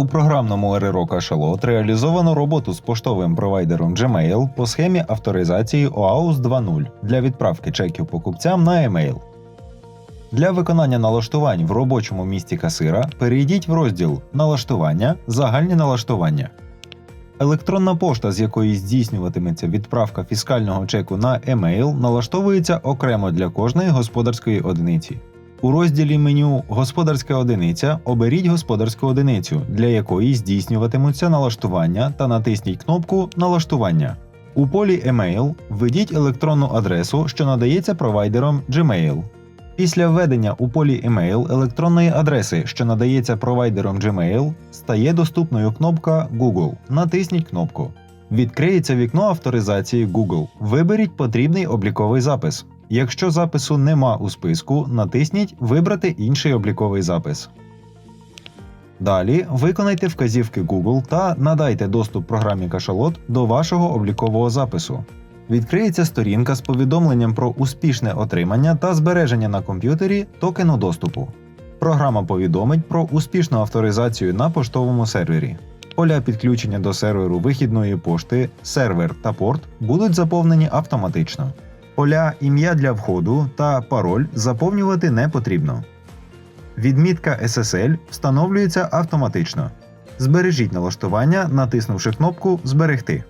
У програмному РРО Кашалот реалізовано роботу з поштовим провайдером Gmail по схемі авторизації OAuth 2.0 для відправки чеків покупцям на e-mail. Для виконання налаштувань в робочому місці касира перейдіть в розділ Налаштування, загальні налаштування. Електронна пошта, з якої здійснюватиметься відправка фіскального чеку на e-mail, налаштовується окремо для кожної господарської одиниці. У розділі меню Господарська одиниця оберіть господарську одиницю, для якої здійснюватимуться налаштування та натисніть кнопку Налаштування. У полі Email введіть електронну адресу, що надається провайдером Gmail. Після введення у полі Email електронної адреси, що надається провайдером Gmail, стає доступною кнопка Google. Натисніть кнопку. Відкриється вікно авторизації Google. Виберіть потрібний обліковий запис. Якщо запису нема у списку, натисніть Вибрати інший обліковий запис. Далі виконайте вказівки Google та надайте доступ програмі Кашалот до вашого облікового запису. Відкриється сторінка з повідомленням про успішне отримання та збереження на комп'ютері токену доступу. Програма повідомить про успішну авторизацію на поштовому сервері. Поля підключення до серверу вихідної пошти, сервер та порт будуть заповнені автоматично. Поля ім'я для входу та пароль заповнювати не потрібно. Відмітка SSL встановлюється автоматично. Збережіть налаштування, натиснувши кнопку Зберегти.